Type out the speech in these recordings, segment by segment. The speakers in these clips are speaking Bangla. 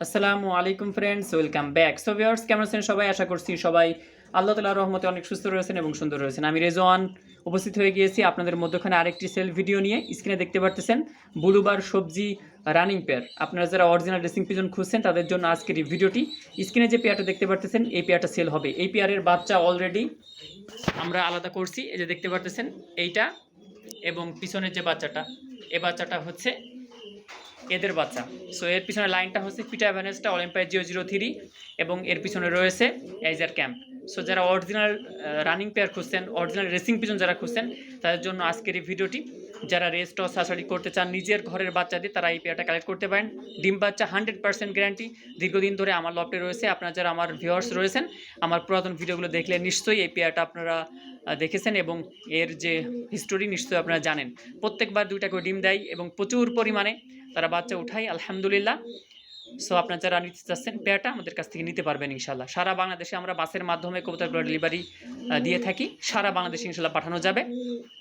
আসসালামু আলাইকুম friends welcome back so viewers কেমন আছেন সবাই? আশা করছি সবাই আল্লাহ তালার রহমতে অনেক সুস্থ রয়েছেন এবং সুন্দর রয়েছেন। আমি রেজওয়ান উপস্থিত হয়ে গিয়েছি আপনাদের মধ্যখানে আরেকটি সেল ভিডিও নিয়ে। স্ক্রিনে দেখতে পারতেছেন, বুলুবার সবজি রানিং পেয়ার আপনারা যারা অরিজিনাল ড্রেসিং পিজন খুঁজছেন, তাদের জন্য আজকের এই ভিডিওটি স্ক্রিনে যে পেয়ারটা দেখতে পারতেছেন, এই পেয়ারটা সেল হবে। এই পেয়ারের বাচ্চা অলরেডি আমরা আলাদা করছি। এই যে দেখতে পারতেছেন, এইটা এবং পিছনের যে বাচ্চাটা এই বাচ্চাটা হচ্ছে এদের বাচ্চা। সো এর পিছনে লাইনটা হচ্ছে পিটা ভ্যানেসটা অলিম্পিয়া জিরো জিরো থ্রি এবং এর পিছনে রয়েছে এইজার ক্যাম্প। সো যারা অরিজিনাল রানিং পেয়ার খুঁজছেন অরিজিনাল রেসিং পিছন যারা খুঁজছেন, তাদের জন্য আজকের এই ভিডিওটি যারা রেস্ট ও সাসারি করতে চান, নিজের ঘরের বাচ্চাদের তারা এই পেয়ারটা কালেক্ট করতে পারেন। ডিম বাচ্চা হান্ড্রেড পার্সেন্ট গ্যারান্টি দীর্ঘদিন ধরে আমার লপটে রয়েছে। আপনারা যারা আমার ভিউয়ার্স রয়েছেন, আমার পুরাতন ভিডিওগুলো দেখলে নিশ্চয়ই এই পেয়ারটা আপনারা দেখেছেন এবং এর যে হিস্টোরি নিশ্চয়ই আপনারা জানেন। প্রত্যেকবার দুইটা করে ডিম দেয় এবং প্রচুর পরিমাণে তারা বাচ্চা উঠায়। আলহামদুলিল্লাহ। সো আপনারা যারা নিতে চাচ্ছেন পেয়ারটা আমাদের কাছ থেকে নিতে পারবেন ইনশাল্লাহ সারা বাংলাদেশে আমরা বাসের মাধ্যমে কবুতরগুলো ডেলিভারি দিয়ে থাকি। সারা বাংলাদেশে ইনশাল্লাহ পাঠানো যাবে।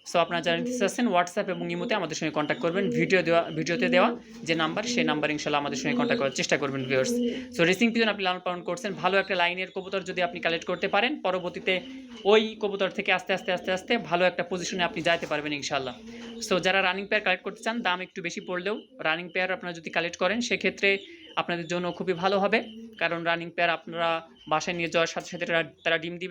সো আপনারা যারা নিতে চাচ্ছেন হোয়াটসঅ্যাপ এবং ইমোতে আমাদের সঙ্গে কন্ট্যাক্ট করবেন। ভিডিও দেওয়া, ভিডিওতে দেওয়া যে নাম্বার সেই নাম্বার ইনশাল্লাহ আমাদের সঙ্গে কন্ট্যাক্ট করার চেষ্টা করবেন ভিউয়ার্স সো রেসিং পিজন আপনি লালন পালন করছেন, ভালো একটা লাইনের কবুতর যদি আপনি কালেক্ট করতে পারেন, পরবর্তীতে ওই কবুতর থেকে আস্তে আস্তে আস্তে আস্তে ভালো একটা পজিশনে আপনি যাইতে পারবেন ইনশাল্লাহ সো যারা রানিং পেয়ার কালেক্ট করতে চান, দাম একটু বেশি পড়লেও রানিং পেয়ার আপনারা যদি কালেক্ট করেন, সেক্ষেত্রে আপনাদের জন্য খুবই ভালো হবে। কারণ রানিং পেয়ার আপনারা বাসায় নিয়ে যাওয়ার সাথে সাথে তারা- ডিম দিবে।